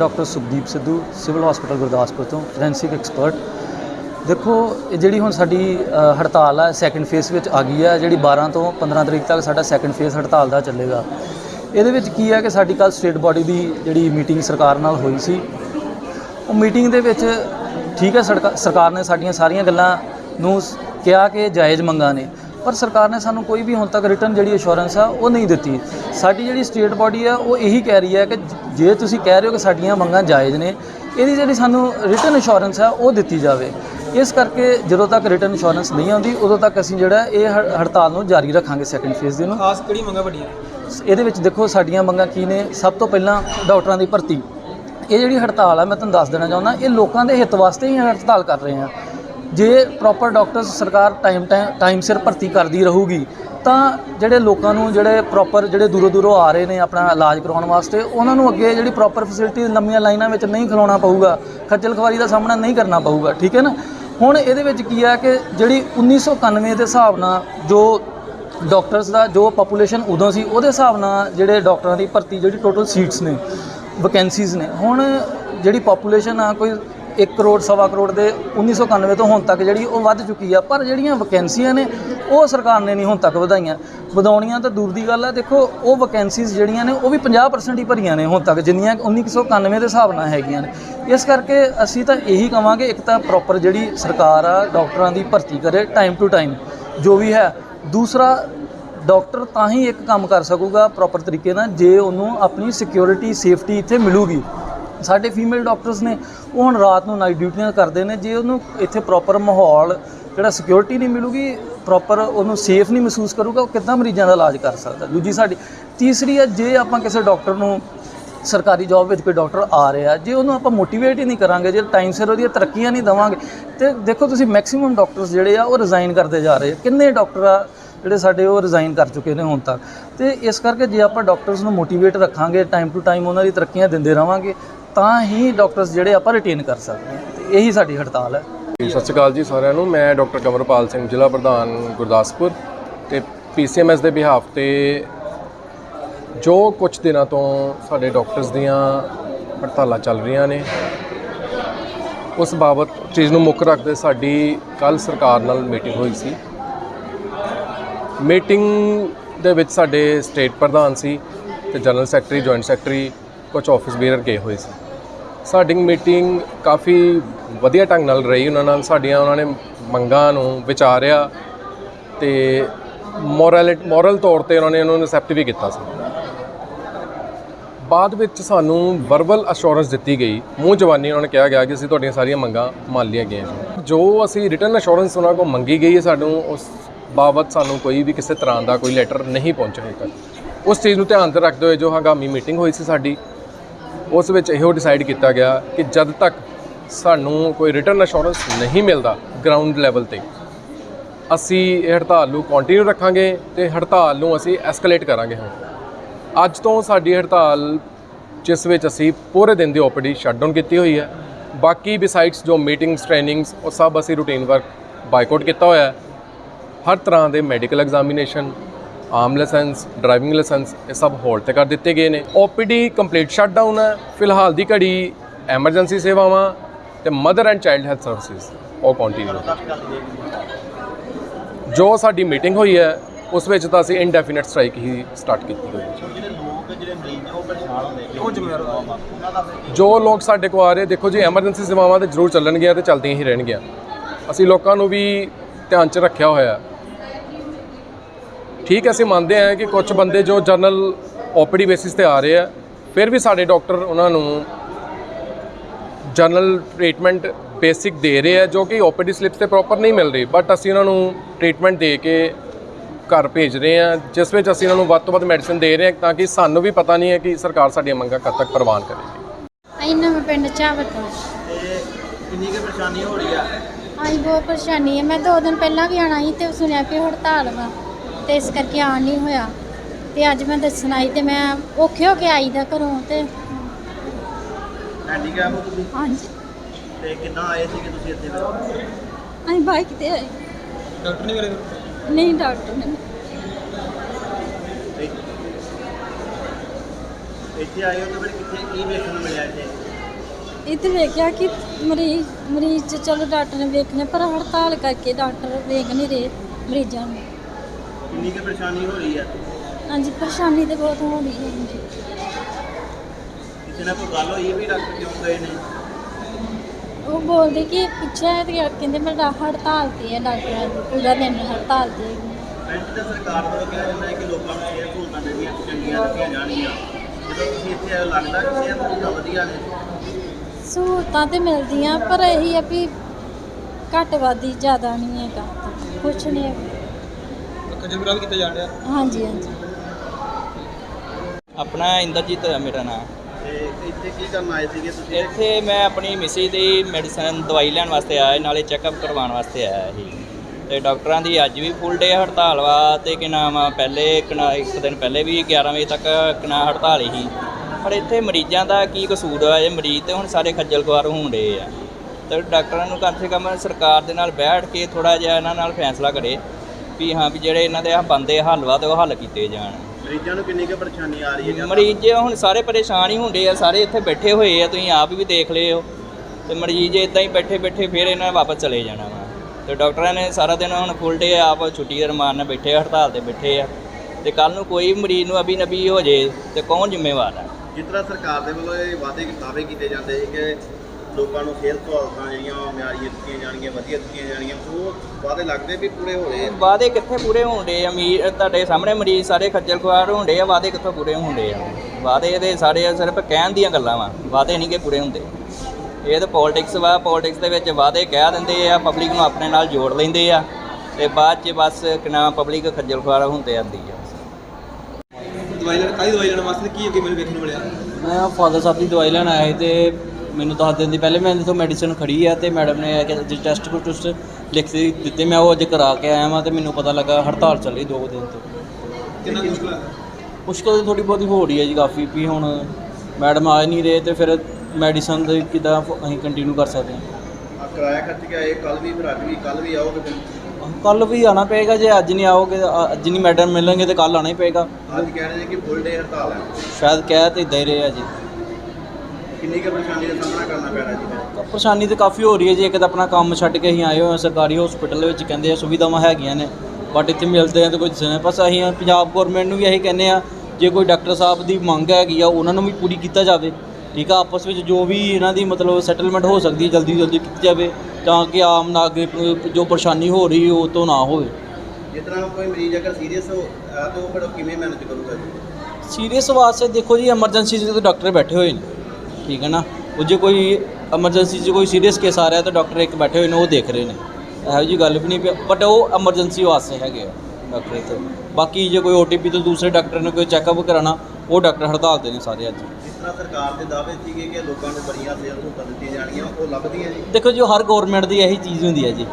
Doctor Sukhdeep Sidhu, civil hospital Gurdaspur ਤੋਂ forensic expert ਦੇਖੋ, ਇਹ ਜਿਹੜੀ ਹੁਣ ਸਾਡੀ ਹੜਤਾਲ ਹੈ ਸੈਕੰਡ ਫੇਸ ਵਿੱਚ ਆ ਗਈ ਹੈ ਜਿਹੜੀ 12 ਤੋਂ 15 ਤਰੀਕ ਤੱਕ ਸਾਡਾ ਸੈਕੰਡ ਫੇਸ ਹੜਤਾਲ ਦਾ ਚੱਲੇਗਾ। ਇਹਦੇ ਵਿੱਚ ਕੀ ਹੈ ਕਿ ਸਾਡੀ ਕੱਲ ਸਟੇਟ ਬਾਡੀ ਦੀ ਜਿਹੜੀ ਮੀਟਿੰਗ ਸਰਕਾਰ ਨਾਲ ਹੋਈ ਸੀ। ਉਹ ਮੀਟਿੰਗ ਦੇ ਵਿੱਚ ਠੀਕ ਹੈ ਸਰਕਾਰ ਨੇ ਸਾਡੀਆਂ ਸਾਰੀਆਂ ਗੱਲਾਂ ਨੂੰ ਕਿਹਾ ਕਿ ਜਾਇਜ਼ ਮੰਗਾਂ ਨੇ। ਪਰ ਸਰਕਾਰ ਨੇ ਸਾਨੂੰ ਕੋਈ ਵੀ ਹੁਣ ਤੱਕ ਰਿਟਰਨ ਜਿਹੜੀ ਅਸ਼ੋਰੈਂਸ ਆ ਉਹ ਨਹੀਂ ਦਿੱਤੀ। ਸਾਡੀ ਜਿਹੜੀ ਸਟੇਟ ਬਾਡੀ ਆ ਉਹ ਇਹੀ ਕਹਿ ਰਹੀ ਹੈ ਕਿ ਜ- ਤੁਸੀਂ ਕਹਿ ਰਹੇ ਹੋ ਕਿ ਸਾਡੀਆਂ ਮੰਗਾਂ ਜਾਇਜ਼ ਨੇ ਇਹਦੀ ਜਿਹੜੀ ਸਾਨੂੰ ਰਿਟਰਨ ਅਸ਼ੋਰੈਂਸ ਆ ਉਹ ਦਿੱਤੀ ਜਾਵੇ। ਇਸ ਕਰਕੇ ਜਦੋਂ ਤੱਕ ਰਿਟਰਨ ਅਸ਼ੋਰੈਂਸ ਨਹੀਂ ਆਉਂਦੀ ਉਦੋਂ ਤੱਕ ਅਸੀਂ ਜਿਹੜਾ ਇਹ ਹੜ- ਹੜਤਾਲ ਨੂੰ ਜਾਰੀ ਰੱਖਾਂਗੇ ਸੈਕੰਡ ਫੇਜ਼ ਦੇ ਨੂੰ। ਖਾਸ ਕਿਹੜੀ ਮੰਗਾ ਵੱਡੀਆਂ ਇਹਦੇ ਵਿੱਚ ਦੇਖੋ ਸਾਡੀਆਂ ਮੰਗਾਂ ਕੀ ਨੇ? ਸਭ ਤੋਂ ਪਹਿਲਾਂ ਡਾਕਟਰਾਂ ਦੀ ਭਰਤੀ। ਇਹ ਜਿਹੜੀ ਹੜਤਾਲ ਆ ਮੈਂ ਤੁਹਾਨੂੰ ਦੱਸ ਦੇਣਾ ਚਾਹੁੰਦਾ ਇਹ ਲੋਕਾਂ ਦੇ ਹਿੱਤ ਵਾਸਤੇ ਹੀ ਹੜਤਾਲ ਕਰ ਰਹੇ ਆ। ਜੇ ਪ੍ਰੋਪਰ ਡਾਕਟਰਸ ਸਰਕਾਰ ਟਾਈਮ ਟਾਈਮ ਸਿਰ ਭਰਤੀ ਕਰਦੀ ਰਹੂਗੀ, ਤਾਂ ਜਿਹੜੇ ਲੋਕਾਂ ਨੂੰ ਜਿਹੜੇ ਪ੍ਰੋਪਰ ਜਿਹੜੇ ਦੂਰੋਂ ਦੂਰੋਂ ਆ ਰਹੇ ਨੇ ਆਪਣਾ ਇਲਾਜ ਕਰਾਉਣ ਵਾਸਤੇ, ਉਹਨਾਂ ਨੂੰ ਅੱਗੇ ਜਿਹੜੀ ਪ੍ਰੋਪਰ ਫੈਸਿਲਿਟੀ ਲੰਮੀਆਂ ਲਾਈਨਾਂ ਵਿੱਚ ਨਹੀਂ ਖਲੋਣਾ ਪਊਗਾ, ਖੱਜਲ ਖਵਾਰੀ ਦਾ ਸਾਹਮਣਾ ਨਹੀਂ ਕਰਨਾ ਪਊਗਾ, ਠੀਕ ਹੈ ਨਾ? ਹੁਣ ਇਹਦੇ ਵਿੱਚ ਕੀ ਹੈ ਕਿ ਜਿਹੜੀ 1991 ਦੇ ਹਿਸਾਬ ਨਾਲ ਜੋ ਡਾਕਟਰਸ ਦਾ, ਜੋ ਪੋਪੂਲੇਸ਼ਨ ਉਦੋਂ ਸੀ, ਉਹਦੇ ਹਿਸਾਬ ਨਾਲ ਜਿਹੜੇ ਡਾਕਟਰਾਂ ਦੀ ਭਰਤੀ ਜਿਹੜੀ ਟੋਟਲ ਸੀਟਸ ਨੇ ਵੈਕੈਂਸੀਜ਼ ਨੇ, ਹੁਣ ਜਿਹੜੀ ਪੋਪੂਲੇਸ਼ਨ ਆ ਕੋਈ 1 ਕਰੋੜ, ਸਵਾ ਕਰੋੜ ਦੇ 1991 ਤੋਂ ਹੁਣ ਤੱਕ ਜਿਹੜੀ ਉਹ ਵੱਧ ਚੁੱਕੀ ਆ, ਪਰ ਜਿਹੜੀਆਂ ਵੈਕੈਂਸੀਆਂ ਨੇ, ਉਹ ਸਰਕਾਰ ਨੇ ਨਹੀਂ ਹੁਣ ਤੱਕ ਵਧਾਈਆਂ। ਵਧਾਉਣੀਆਂ ਤਾਂ ਦੂਰ ਦੀ ਗੱਲ ਆ, ਦੇਖੋ, ਉਹ ਵੈਕੈਂਸੀਜ਼ ਜਿਹੜੀਆਂ ਨੇ, ਉਹ ਵੀ 50% ਹੀ ਭਰੀਆਂ ਨੇ ਹੁਣ ਤੱਕ, ਜਿੰਨੀਆਂ 1991 ਦੇ ਹਿਸਾਬ ਨਾਲ ਹੈਗੀਆਂ ਨੇ। ਇਸ ਕਰਕੇ ਅਸੀਂ ਤਾਂ ਇਹੀ ਕਵਾਂਗੇ, ਇੱਕ ਤਾਂ ਪ੍ਰੋਪਰ ਜਿਹੜੀ ਸਰਕਾਰ ਆ, ਡਾਕਟਰਾਂ ਦੀ ਭਰਤੀ ਕਰੇ ਟਾਈਮ ਟੂ ਟਾਈਮ ਜੋ ਵੀ ਹੈ। ਦੂਸਰਾ, ਡਾਕਟਰ ਤਾਂ ਹੀ ਇੱਕ ਕੰਮ ਕਰ ਸਕੂਗਾ ਪ੍ਰੋਪਰ ਤਰੀਕੇ ਨਾਲ, ਜੇ ਉਹਨੂੰ ਆਪਣੀ ਸਿਕਿਉਰਿਟੀ ਸੇਫਟੀ ਇੱਥੇ ਮਿਲੂਗੀ। ਸਾਡੇ ਫੀਮੇਲ ਡਾਕਟਰਸ ਨੇ, ਉਹ ਹੁਣ ਰਾਤ ਨੂੰ ਨਾਈਟ ਡਿਊਟੀਆਂ ਕਰਦੇ ਨੇ, ਜੇ ਉਹਨੂੰ ਇੱਥੇ ਪ੍ਰੋਪਰ ਮਾਹੌਲ, ਜਿਹੜਾ ਸਿਕਿਉਰਿਟੀ ਨਹੀਂ ਮਿਲੂਗੀ ਪ੍ਰੋਪਰ ਉਹਨੂੰ ਸੇਫ ਨਹੀਂ ਮਹਿਸੂਸ ਕਰੂਗਾ, ਉਹ ਕਿੱਦਾਂ ਮਰੀਜ਼ਾਂ ਦਾ ਇਲਾਜ ਕਰ ਸਕਦਾ? ਦੂਜੀ ਸਾਡੀ, ਤੀਸਰੀ ਹੈ ਜੇ ਆਪਾਂ ਕਿਸੇ ਡਾਕਟਰ ਨੂੰ ਸਰਕਾਰੀ ਜੌਬ ਵਿੱਚ ਕੋਈ ਡਾਕਟਰ ਆ ਰਿਹਾ, ਜੇ ਉਹਨੂੰ ਆਪਾਂ ਮੋਟੀਵੇਟ ਹੀ ਨਹੀਂ ਕਰਾਂਗੇ, ਜੇ ਟਾਈਮ ਸਿਰ ਉਹਦੀਆਂ ਤਰੱਕੀਆਂ ਨਹੀਂ ਦੇਵਾਂਗੇ, ਤੇ ਦੇਖੋ ਤੁਸੀਂ ਮੈਕਸਿਮਮ ਡਾਕਟਰਸ ਜਿਹੜੇ ਆ, ਉਹ ਰਿਜ਼ਾਈਨ ਕਰਦੇ ਜਾ ਰਹੇ ਕਿੰਨੇ ਡਾਕਟਰ ਆ ਜਿਹੜੇ ਸਾਡੇ ਉਹ ਰਿਜ਼ਾਈਨ ਕਰ ਚੁੱਕੇ ਨੇ ਹੁਣ ਤੱਕ? ਤੇ ਇਸ ਕਰਕੇ ਜੇ ਆਪਾਂ ਡਾਕਟਰਸ ਨੂੰ ਮੋਟੀਵੇਟ ਰੱਖਾਂਗੇ ਟਾਈਮ ਟੂ ਟਾਈਮ ਉਹਨਾਂ ਦੀ ਤਰੱਕੀਆਂ ਦਿੰਦੇ ਰਵਾਂਗੇ ਤਾਂ ਹੀ ਡਾਕਟਰਸ ਜਿਹੜੇ ਆਪਾਂ ਰਿਟੇਨ ਕਰ ਸਕਦੇ ਹਾਂ। ਤੇ ਇਹੀ ਸਾਡੀ ਹੜਤਾਲ ਹੈ। ਸਤਿ ਸ਼੍ਰੀ ਅਕਾਲ ਜੀ ਸਾਰਿਆਂ ਨੂੰ। ਮੈਂ ਡਾਕਟਰ ਕਮਰਪਾਲ ਸਿੰਘ, ਜ਼ਿਲ੍ਹਾ ਪ੍ਰਧਾਨ ਗੁਰਦਾਸਪੁਰ ਤੇ ਪੀਸੀਐਮਐਸ ਦੇ ਬਿਹਾਫ ਤੇ ਜੋ ਕੁਝ ਦਿਨਾਂ ਤੋਂ ਸਾਡੇ ਡਾਕਟਰਸ ਦੀਆਂ ਹੜਤਾਲਾਂ ਚੱਲ ਰਹੀਆਂ ਨੇ, ਉਸ ਬਾਬਤ ਚੀਜ਼ ਨੂੰ ਮੁੱਖ ਰੱਖਦੇ ਸਾਡੀ ਕੱਲ ਸਰਕਾਰ ਨਾਲ ਮੀਟਿੰਗ ਹੋਈ ਸੀ। ਮੀਟਿੰਗ ਦੇ ਵਿੱਚ ਸਾਡੇ ਸਟੇਟ ਪ੍ਰਧਾਨ ਸੀ ਤੇ ਜਨਰਲ ਸੈਕਟਰੀ, ਜੁਆਇੰਟ ਸੈਕਟਰੀ, ਕੁਝ ਆਫਿਸ ਬੀਅਰ ਗਏ ਹੋਏ ਸੀ। ਸਾਡੀ ਮੀਟਿੰਗ ਕਾਫੀ ਵਧੀਆ ਢੰਗ ਨਾਲ ਰਹੀ ਉਹਨਾਂ ਨਾਲ, ਸਾਡੀਆਂ ਉਹਨਾਂ ਨੇ ਮੰਗਾਂ ਨੂੰ ਵਿਚਾਰਿਆ ਤੇ ਮੋਰਲ ਮੋਰਲ ਤੌਰ ਤੇ ਉਹਨਾਂ ਨੇ ਉਹਨਾਂ ਨੂੰ ਐਕਸੈਪਟ ਵੀ ਕੀਤਾ ਸੀ। ਬਾਅਦ ਵਿੱਚ ਸਾਨੂੰ ਵਰਬਲ ਅਸ਼ੋਰੈਂਸ ਦਿੱਤੀ ਗਈ। ਮੂੰਹ ਜਵਾਨੀ ਉਹਨਾਂ ਨੇ ਕਿਹਾ ਗਿਆ ਕਿ ਅਸੀਂ ਤੁਹਾਡੀਆਂ ਸਾਰੀਆਂ ਮੰਗਾਂ ਮੰਨ ਲਈਆਂ ਗਈਆਂ ਜੋ। ਅਸੀਂ ਰਿਟਰਨ ਅਸ਼ੋਰੈਂਸ ਉਹਨਾਂ ਕੋਲ ਮੰਗੀ ਗਈ ਹੈ, ਸਾਨੂੰ ਉਸ ਬਾਬਤ ਸਾਨੂੰ ਕੋਈ ਵੀ ਕਿਸੇ ਤਰ੍ਹਾਂ ਦਾ ਕੋਈ ਲੈਟਰ ਨਹੀਂ ਪਹੁੰਚਿਆ ਹੈ ਤੱਕ। ਉਸ ਚੀਜ਼ ਨੂੰ ਧਿਆਨ ਤੇ ਰੱਖਦੇ ਹੋਏ ਜੋ ਹੰਗਾਮੀ ਮੀਟਿੰਗ ਹੋਈ ਸੀ ਸਾਡੀ ਉਸ ਵਿੱਚ ਇਹੋ ਡਿਸਾਈਡ ਕੀਤਾ ਗਿਆ ਕਿ ਜਦ ਤੱਕ ਸਾਨੂੰ ਕੋਈ ਰਿਟਰਨ ਅਸ਼ੋਰੈਂਸ ਨਹੀਂ ਮਿਲਦਾ ਗਰਾਊਂਡ ਲੈਵਲ ਤੇ, ਅਸੀਂ ਇਹ ਹੜਤਾਲ ਨੂੰ ਕੰਟੀਨਿਊ ਰੱਖਾਂਗੇ ਤੇ ਹੜਤਾਲ ਨੂੰ ਅਸੀਂ ਐਸਕੇਲੇਟ ਕਰਾਂਗੇ ਹੁਣ। ਅੱਜ ਤੋਂ ਸਾਡੀ ਹੜਤਾਲ, ਜਿਸ ਵਿੱਚ ਅਸੀਂ ਪੂਰੇ ਦਿਨ ਦੀ ਓਪੀਡੀ ਸ਼ਟਡਾਊਨ ਕੀਤੀ ਹੋਈ ਹੈ। ਬਾਕੀ ਬਿਸਾਈਡਸ ਜੋ ਮੀਟਿੰਗਸ ਟ੍ਰੇਨਿੰਗਸ ਉਹ ਸਭ ਅਸੀਂ ਰੂਟੀਨ ਵਰਕ ਬਾਈਕਾਟ ਕੀਤਾ ਹੋਇਆ ਹੈ। ਹਰ ਤਰ੍ਹਾਂ ਦੇ ਮੈਡੀਕਲ ਐਗਜ਼ਾਮੀਨੇਸ਼ਨ ਆਮ ਲਾਇਸੈਂਸ ਡਰਾਈਵਿੰਗ ਲਾਇਸੈਂਸ ਇਹ ਸਭ ਹੋਲਡ ਤੇ ਕਰ ਦਿੱਤੇ ਗਏ ਨੇ। ਓਪੀਡੀ ਕੰਪਲੀਟ ਸ਼ਟਡਾਊਨ ਹੈ। ਫਿਲਹਾਲ ਦੀ ਘੜੀ ਐਮਰਜੈਂਸੀ ਸੇਵਾਵਾਂ ਤੇ mother and child health services ਉਹ ਕੰਟੀਨਿਊ ਜੋ ਸਾਡੀ ਮੀਟਿੰਗ ਹੋਈ ਹੈ ਉਸ ਵਿੱਚ ਤਾਂ ਅਸੀਂ ਇਨਡੈਫੀਨਿਟ ਸਟ੍ਰਾਈਕ ਹੀ ਸਟਾਰਟ ਕੀਤੀ ਹੋਈ ਹੈ। ਜੋ ਲੋਕ ਸਾਡੇ ਕੋਲ ਆ ਰਹੇ ਦੇਖੋ ਜੀ ਐਮਰਜੈਂਸੀ ਸੇਵਾਵਾਂ ਤੇ ਜ਼ਰੂਰ ਚੱਲਣਗੀਆਂ ਤੇ ਚੱਲਦੀਆਂ ਹੀ ਰਹਿਣਗੀਆਂ। ਅਸੀਂ ਲੋਕਾਂ ਨੂੰ ਵੀ ਧਿਆਨ 'ਚ ਰੱਖਿਆ ਹੋਇਆ। ਠੀਕ ਹੈ ਅਸੀਂ ਮੰਨਦੇ ਹਾਂ ਕਿ ਕੁਝ ਬੰਦੇ ਜੋ ਜਨਰਲ ਓਪੀਡੀ ਬੇਸਿਸ ਤੇ ਆ ਰਹੇ ਆ ਫਿਰ ਵੀ ਸਾਡੇ ਡਾਕਟਰ ਉਹਨਾਂ ਨੂੰ ਜਨਰਲ ਟ੍ਰੀਟਮੈਂਟ ਬੇਸਿਕ ਦੇ ਰਹੇ ਆ ਜੋ ਕਿ ਓਪੀਡੀ ਸਲਿੱਪ ਤੇ ਪ੍ਰੋਪਰ ਨਹੀਂ ਮਿਲ ਰਹੀ ਬਟ ਅਸੀਂ ਉਹਨਾਂ ਨੂੰ ਟ੍ਰੀਟਮੈਂਟ ਦੇ ਕੇ ਘਰ ਭੇਜ ਰਹੇ ਆ ਜਿਸ ਵਿੱਚ ਅਸੀਂ ਉਹਨਾਂ ਨੂੰ ਵੱਧ ਤੋਂ ਵੱਧ ਮੈਡੀਸਿਨ ਦੇ ਰਹੇ ਆ ਤਾਂ ਕਿ ਸਾਨੂੰ ਵੀ ਪਤਾ ਨਹੀਂ ਹੈ ਕਿ ਸਰਕਾਰ ਸਾਡੀਆਂ ਮੰਗਾਂ ਕਦ ਤੱਕ ਪ੍ਰਵਾਨ ਕਰੇਗੀ। ਅਸੀਂ ਨਵੇਂ ਪਿੰਡ ਚਾਵਤ ਤੋਂ। ਕਿੰਨੀ ਕੁ ਪਰੇਸ਼ਾਨੀ ਹੋ ਰਹੀ ਆ? ਅਸੀਂ ਬਹੁਤ ਪਰੇਸ਼ਾਨੀ ਹੈ ਮੈਂ ਦੋ ਦਿਨ ਪਹਿਲਾਂ ਵੀ ਆਣਾ ਸੀ ਤੇ ਸੁਣਿਆ ਕਿ ਹੜਤਾਲ ਵਾ। ਤੇ ਇਸ ਕਰਕੇ ਆਣ ਨਹੀਂ ਹੋਇਆ। ਤੇ ਅੱਜ ਮੈਂ ਦੱਸਣ ਆਈ ਤੇ ਮੈਂ ਔਖੇ ਹੋ ਕੇ ਆਈ ਦਾ ਘਰੋਂ ਤੇ ਹੈਂਡੀਕੈਪ ਹੋ ਤੁਸੀਂ ਹਾਂਜੀ। ਤੇ ਕਿੱਦਾਂ ਆਏ ਸੀ ਕਿ ਤੁਸੀਂ ਇੱਥੇ? ਫਿਰ ਅਸੀਂ ਬਾਈਕ ਤੇ ਆਏ। ਡਾਕਟਰ ਨਹੀਂ ਮਿਲੇ ਨਹੀਂ ਡਾਕਟਰ ਨੇ ਇੱਥੇ ਆਏ ਹੋ ਤੇ ਫਿਰ ਕਿੱਥੇ ਕੀ ਵੇਖਣ ਨੂੰ ਮਿਲਿਆ ਇੱਥੇ? ਇੱਥੇ ਵੇਖਿਆ ਕਿ ਮਰੀਜ਼ ਮਰੀਜ਼ 'ਚ ਚਲੋ ਡਾਕਟਰ ਨੇ ਵੇਖਿਆ ਪਰ ਹੜਤਾਲ ਕਰਕੇ ਡਾਕਟਰ ਵੇਖ ਨਹੀਂ ਰਹੇ ਮਰੀਜ਼ਾਂ ਨੂੰ। ਕਿੰਨੀ ਕੁ ਪਰੇਸ਼ਾਨੀ ਹੋ ਰਹੀ ਹੈ ਹਾਂਜੀ ਪਰੇਸ਼ਾਨੀ ਤੇ ਬਹੁਤ ਹੋ ਰਹੀ ਹੈ ਜੀ। ਕਿਸੇ ਨਾਲ ਕੋਈ ਗੱਲ ਹੋਈ ਹੈ ਵੀ ਡਾਕਟਰ ਕਿਉਂ ਗਏ ਨੇ ਉਹ ਬੋਲਦੇ ਕਿ ਪੁੱਛਿਆ ਤੇ ਕਹਿੰਦੇ ਮੇਰਾ ਹੜਤਾਲ ਤੇ ਹੈ ਡਾਕਟਰਾਂ ਦੀ ਪੂਰਾ ਦਿਨ ਹੜਤਾਲ ਤੇ ਹੈਗੀ। ਪਿੰਡ ਤੇ ਸਰਕਾਰ ਵੱਲੋਂ ਕਿਹਾ ਜਾਂਦਾ ਹੈ ਕਿ ਲੋਕਾਂ ਨੂੰ ਸਿਹਤ ਸਹੂਲਤਾਂ ਜਿਹੜੀਆਂ ਚੰਗੀਆਂ ਦਿੱਤੀਆਂ ਜਾਣਗੀਆਂ। ਜਦੋਂ ਤੁਸੀਂ ਇੱਥੇ ਆਏ ਹੋ, ਲੱਗਦਾ ਕਿ ਸਿਹਤ ਸਹੂਲਤਾਂ ਵਧੀਆ ਨੇ? ਸਹੂਲਤਾਂ ਤੇ ਮਿਲਦੀਆਂ ਪਰ ਇਹੀ ਆ ਵੀ ਘੱਟ ਵਾਦੀ ਜ਼ਿਆਦਾ ਨਹੀਂ ਹੈਗਾ। ਕੁਛ ਨਹੀਂ ਹੈਗਾ। ਖਜੂਰਾ ਵੀ ਕੀਤਾ ਜਾ ਰਿਹਾ। ਹਾਂਜੀ ਹਾਂਜੀ। ਆਪਣਾ ਇੰਦਰਜੀਤ ਹੈ ਮੇਰਾ ਨਾਮ। ਤੇ ਇੱਥੇ ਕੀ ਕਰਨ ਆਏ ਸੀਗੇ ਤੁਸੀਂ? ਇੱਥੇ ਮੈਂ ਆਪਣੀ ਮਿਸੀ ਦੀ ਮੈਡੀਸਨ ਦਵਾਈ ਲੈਣ ਵਾਸਤੇ ਆਇਆ ਨਾਲੇ ਚੈੱਕਅਪ ਕਰਵਾਉਣ ਵਾਸਤੇ ਆਇਆ ਸੀ। ਤੇ ਡਾਕਟਰਾਂ ਦੀ ਅੱਜ ਵੀ ਫੁੱਲ ਡੇ ਹੜਤਾਲ ਵਾ ਤੇ ਕਿ ਨਾਮ ਪਹਿਲੇ ਇੱਕ ਦਿਨ ਪਹਿਲੇ ਵੀ 11 ਵਜੇ ਤੱਕ ਕਿ ਨਾ ਹੜਤਾਲ ਹੀ ਪਰ ਇੱਥੇ ਮਰੀਜ਼ਾਂ ਦਾ ਕੀ ਕਸੂਰ ਆ ਇਹ ਮਰੀਜ਼ ਤੇ ਹੁਣ ਸਾਰੇ ਖੱਜਲ ਖੁਆਰ ਹੋਣ ਡੇ ਆ। ਤੇ ਡਾਕਟਰਾਂ ਨੂੰ ਕਮ ਸੇ ਕਮ ਸਰਕਾਰ ਦੇ ਨਾਲ ਬੈਠ ਕੇ ਥੋੜਾ ਜਿਹਾ ਇਹਨਾਂ ਨਾਲ ਫੈਸਲਾ ਕਰੇ। ਵੀ ਹਾਂ ਵੀ ਜਿਹੜੇ ਇਹਨਾਂ ਦੇ ਆ ਬੰਦੇ ਹੱਲ ਵਾ ਤੇ ਉਹ ਹੱਲ ਕੀਤੇ ਜਾਣ। ਮਰੀਜ਼ਾਂ ਨੂੰ ਕਿੰਨੀ ਕੁ ਪਰੇਸ਼ਾਨੀ ਆ ਰਹੀ ਹੈ ਜਾਂ ਮਰੀਜ਼ ਹੁਣ ਸਾਰੇ ਪਰੇਸ਼ਾਨ ਹੀ ਹੁੰਦੇ ਆ ਸਾਰੇ ਇੱਥੇ ਬੈਠੇ ਹੋਏ ਆ ਤੁਸੀਂ ਆਪ ਵੀ ਦੇਖ ਲਿਓ। ਤੇ ਮਰੀਜ਼ ਇਦਾਂ ਹੀ ਬੈਠੇ ਬੈਠੇ ਫਿਰ ਇਹਨਾਂ ਨੇ ਵਾਪਸ ਚਲੇ ਜਾਣਾ ਵਾ। ਤੇ ਡਾਕਟਰਾਂ ਨੇ ਸਾਰਾ ਦਿਨ ਹੁਣ ਫੁੱਲ ਡੇ ਆਪ ਛੁੱਟੀ ਦੇ ਰਮਾਨ ਨਾਲ ਬੈਠੇ ਆ, ਹੜਤਾਲ ਤੇ ਬੈਠੇ ਆ। ਤੇ ਕੱਲ ਨੂੰ ਕੋਈ ਮਰੀਜ਼ ਨੂੰ ਅਬੀ ਨਬੀ ਹੋ ਜੇ ਤੇ ਕੌਣ ਜ਼ਿੰਮੇਵਾਰ ਆ? ਜਿਸ ਤਰ੍ਹਾਂ ਸਰਕਾਰ ਦੇ ਵੱਲੋਂ ਇਹ ਵਾਅਦੇ ਦਾਅਵੇ ਕੀਤੇ ਜਾਂਦੇ ਕਿ ਲੋਕਾਂ ਨੂੰ ਸਿਹਤ ਸਹੂਲਤਾਂ ਜਿਹੜੀਆਂ ਮਿਆਰੀਆਂ ਦਿੱਤੀਆਂ ਜਾਣਗੀਆਂ ਵਧੀਆ ਦਿੱਤੀਆਂ ਜਾਣਗੀਆਂ ਉਹ ਵਾਅਦੇ ਲੱਗਦੇ ਵੀ ਪੂਰੇ ਹੋ ਰਹੇ ਆ। ਵਾਅਦੇ ਕਿੱਥੇ ਪੂਰੇ ਹੁੰਦੇ ਆ? ਅਮੀਰ ਤੁਹਾਡੇ ਸਾਹਮਣੇ ਮਰੀਜ਼ ਸਾਰੇ ਖੱਜਲ ਖੁਆਰ ਹੁੰਦੇ ਆ ਵਾਅਦੇ ਕਿੱਥੋਂ ਪੂਰੇ ਹੁੰਦੇ ਆ? ਵਾਅਦੇ ਇਹਦੇ ਸਾਰੇ ਸਿਰਫ ਕਹਿਣ ਦੀਆਂ ਗੱਲਾਂ ਵਾ ਵਾਅਦੇ ਨਹੀਂ ਕਿ ਪੂਰੇ ਹੁੰਦੇ। ਇਹ ਤਾਂ ਪੋਲਿਟਿਕਸ ਵਾ ਪੋਲਿਟਿਕਸ ਦੇ ਵਿੱਚ ਵਾਅਦੇ ਕਹਿ ਦਿੰਦੇ ਆ ਪਬਲਿਕ ਨੂੰ ਆਪਣੇ ਨਾਲ ਜੋੜ ਲੈਂਦੇ ਆ ਤੇ ਬਾਅਦ 'ਚ ਬਸ ਕਿਨਾ ਪਬਲਿਕ ਖੱਜਲ ਖੁਆਰ ਹੁੰਦੇ ਜਾਂਦੀ ਆ। ਦਵਾਈ ਲੈਣ ਕਾਹਦੀ ਦਵਾਈ ਲੈਣ ਵਾਸਤੇ ਕੀ ਅੱਗੇ ਮੈਨੂੰ ਵੇਖਣ ਨੂੰ ਮਿਲਿਆ? ਮੈਂ ਫਾਦਰ ਸਾਹਿਬ ਦੀ ਦਵਾਈ ਲੈਣ ਆਇਆ ਸੀ ਤੇ ਮੈਨੂੰ ਦੱਸ ਦਿਨ ਦੀ ਪਹਿਲੇ ਮੈਂ ਇਥੋਂ ਮੈਡੀਸਿਨ ਖੜੀ ਆ ਤੇ ਮੈਡਮ ਨੇ ਕਿ ਅੱਜ ਟੈਸਟ ਟੁਸਟ ਲਿਖ ਕੇ ਦਿੱਤੇ ਮੈਂ ਉਹ ਅੱਜ ਕਰਾ ਕੇ ਆਇਆ ਵਾਂ ਤੇ ਮੈਨੂੰ ਪਤਾ ਲੱਗਾ ਹੜਤਾਲ ਚੱਲੀ ਦੋ ਦਿਨ ਤੋਂ। ਕਿੰਨਾ ਕੁ ਮੁਸ਼ਕਲ ਹੈ ਮੁਸ਼ਕਲ ਥੋੜੀ ਬਹੁਤੀ ਹੋ ਰਹੀ ਹੈ ਜੀ ਕਾਫੀ ਵੀ ਹੁਣ ਮੈਡਮ ਆ ਨਹੀਂ ਰਹੇ ਤੇ ਫਿਰ ਮੈਡੀਸਨ ਦੇ ਕਿੱਦਾਂ ਅਸੀਂ ਕੰਟੀਨਿਊ ਕਰ ਸਕਦੇ ਆ ਕਿਰਾਇਆ ਖਰਚ ਕੇ ਆਏ ਕੱਲ ਵੀ ਫਿਰ ਅੱਜ ਵੀ ਕੱਲ ਵੀ ਆਓਗੇ ਫਿਰ? ਹਾਂ ਕੱਲ ਵੀ ਆਣਾ ਪਏਗਾ ਜੇ ਅੱਜ ਨਹੀਂ ਆਓਗੇ ਅ- ਅੱਜ ਨਹੀਂ ਮੈਡਮ ਮਿਲਣਗੇ ਤੇ ਕੱਲ ਆਣਾ ਹੀ ਪਏਗਾ। ਅੱਜ ਕਹਿ ਰਹੇ ਨੇ ਕਿ ਫੁੱਲ ਡੇ ਹੜਤਾਲ ਹੈ। ਸ਼ਾਇਦ ਕਹਿ ਤੇ ਇਦਾਂ ਹੀ ਰਹੇ ਆ ਜੀ। ਕਿੰਨੀ ਕੁ ਪਰੇਸ਼ਾਨੀ ਦਾ ਸਾਹਮਣਾ ਕਰਨਾ ਪੈ ਰਿਹਾ ਜੀ? ਤਾਂ ਪਰੇਸ਼ਾਨੀ ਤਾਂ ਕਾਫੀ ਹੋ ਰਹੀ ਹੈ ਜੀ। ਇੱਕ ਤਾਂ ਆਪਣਾ ਕੰਮ ਛੱਡ ਕੇ ਅਸੀਂ ਆਏ ਹੋਏ ਹਾਂ ਸਰਕਾਰੀ ਹਸਪੀਟਲ ਵਿੱਚ ਕਹਿੰਦੇ ਆ ਸੁਵਿਧਾਵਾਂ ਹੈਗੀਆਂ ਨੇ ਬਟ ਇੱਥੇ ਮਿਲਦੇ ਆ ਤਾਂ ਕੁਝ ਨਹੀਂ ਬਸ ਅਸੀਂ ਪੰਜਾਬ ਗਵਰਨਮੈਂਟ ਨੂੰ ਵੀ ਇਹੀ ਕਹਿੰਦੇ ਆ ਜੇ ਕੋਈ ਡਾਕਟਰ ਸਾਹਿਬ ਦੀ ਮੰਗ ਹੈਗੀ ਆ ਉਹਨਾਂ ਨੂੰ ਵੀ ਪੂਰੀ ਕੀਤਾ ਜਾਵੇ। ਠੀਕ ਆ ਆਪਸ ਵਿੱਚ ਜੋ ਵੀ ਇਹਨਾਂ ਦੀ ਮਤਲਬ ਸੈਟਲਮੈਂਟ ਹੋ ਸਕਦੀ ਹੈ ਜਲਦੀ ਜਲਦੀ ਕੀਤੀ ਜਾਵੇ ਤਾਂ ਕਿ ਆਮ ਨਾਗਰਿਕ ਨੂੰ ਜੋ ਪਰੇਸ਼ਾਨੀ ਹੋ ਰਹੀ ਉਹ ਤੋਂ ਨਾ ਹੋਵੇ। ਜਿਸ ਤਰ੍ਹਾਂ ਕੋਈ ਮਰੀਜ਼ ਅਗਰ ਸੀਰੀਅਸ ਹੋ ਆ ਤਾਂ ਉਹ ਫਿਰ ਉਹ ਕਿਵੇਂ ਮੈਨੇਜ ਕਰੂਗਾ ਜੀ? ਸੀਰੀਅਸ ਵਾਸਤੇ ਦੇਖੋ ਜੀ ਐਮਰਜੈਂਸੀ 'ਚ ਤਾਂ ਡਾਕਟਰ ਬੈਠੇ ਹੋਏ ਨੇ। ਠੀਕ ਹੈ ਨਾ? ਉਹ ਜੇ ਕੋਈ ਐਮਰਜੈਂਸੀ 'ਚ ਕੋਈ ਸੀਰੀਅਸ ਕੇਸ ਆ ਰਿਹਾ ਤਾਂ ਡਾਕਟਰ ਇੱਕ ਬੈਠੇ ਹੋਏ ਨੇ ਉਹ ਦੇਖ ਰਹੇ ਨੇ। ਇਹੋ ਜੀ ਗੱਲ ਵੀ ਨਹੀਂ ਬਟ ਉਹ ਐਮਰਜੈਂਸੀ ਵਾਸਤੇ ਹੈਗੇ ਆ ਡਾਕਟਰ ਇੱਥੇ। ਬਾਕੀ ਜੇ ਕੋਈ ਓਟੀਪੀ ਤੋਂ ਦੂਸਰੇ ਡਾਕਟਰ ਨੇ ਕੋਈ ਚੈੱਕਅਪ ਕਰਾਉਣਾ ਉਹ ਡਾਕਟਰ ਹੜਤਾਲ ਤੇ ਨੇ ਸਾਰੇ ਅੱਜ। ਜਿਸ ਤਰ੍ਹਾਂ ਸਰਕਾਰ ਦੇ ਦਾਅਵੇ ਸੀਗੇ ਕਿ ਲੋਕਾਂ ਨੂੰ ਬੜੀਆਂ ਸਿਹਤ ਸਹੂਲਤਾਂ ਦਿੱਤੀਆਂ ਜਾਣਗੀਆਂ ਉਹ ਲੱਭਦੀਆਂ ਜੀ? ਦੇਖੋ ਜੀ ਹਰ ਗਵਰਨਮੈਂਟ ਦੀ ਇਹੀ ਚੀਜ਼ ਹੁੰਦੀ ਹੈ ਜੀ।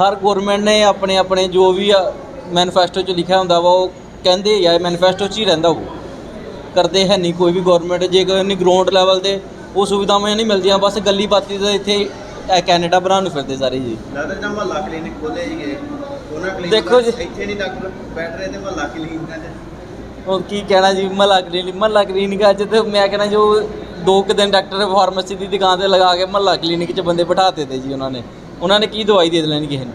ਹਰ ਗਵਰਨਮੈਂਟ ਨੇ ਆਪਣੇ ਆਪਣੇ ਜੋ ਵੀ ਮੈਨੀਫੈਸਟੋ 'ਚ ਲਿਖਿਆ ਹੁੰਦਾ ਵਾ ਉਹ ਕਹਿੰਦੇ ਆ ਮੈਨੀਫੈਸਟੋ 'ਚ ਹੀ ਰਹਿੰਦਾ ਉਹ ਕਰਦੇ ਹੈ ਨਹੀਂ ਕੋਈ ਵੀ ਗਵਰਨਮੈਂਟ ਜੇ ਕੋਈ ਨਹੀਂ ਗਰਾਊਂਡ ਲੈਵਲ ਤੇ ਉਹ ਸੁਵਿਧਾਵਾਂ ਨਹੀਂ ਮਿਲਦੀਆਂ ਬਸ ਗੱਲੀ ਬਾਤੀ ਦੇ ਇੱਥੇ ਇਹ ਕੈਨੇਡਾ ਬਣਾਉਣ ਨੂੰ ਫਿਰਦੇ ਸਾਰੇ ਜੀ। ਲੱਗਦਾ ਜਾਂ ਮਹੱਲਾ ਕਲੀਨਿਕ ਖੋਲੇ ਜੀਗੇ ਉਹਨਾਂ ਕਲੀਨਿਕ ਦੇਖੋ ਜੀ। ਇੱਥੇ ਨਹੀਂ ਡਾਕਟਰ ਬੈਠ ਰਹੇ ਤੇ ਮਹੱਲਾ ਕਲੀਨਿਕਾਂ 'ਚ ਹੁਣ ਕੀ ਕਹਿਣਾ ਜੀ ਮਹੱਲਾ ਕਲੀਨਿਕ ਮਹੱਲਾ ਕਲੀਨਿਕ ਅੱਜ ਤੇ ਮੈਂ ਕਹਿਣਾ ਜੋ ਦੋ ਕੁ ਦਿਨ ਡਾਕਟਰ ਫਾਰਮੇਸੀ ਦੀ ਦੁਕਾਨ ਤੇ ਲਗਾ ਕੇ ਮਹੱਲਾ ਕਲੀਨਿਕ 'ਚ ਬੰਦੇ ਬਿਠਾ ਦਿੱਤੇ ਜੀ ਉਹਨਾਂ ਨੇ। ਉਹਨਾਂ ਨੇ ਕੀ ਦਵਾਈ ਦੇ ਦੇਣੀ ਕਿਸੇ ਨੂੰ?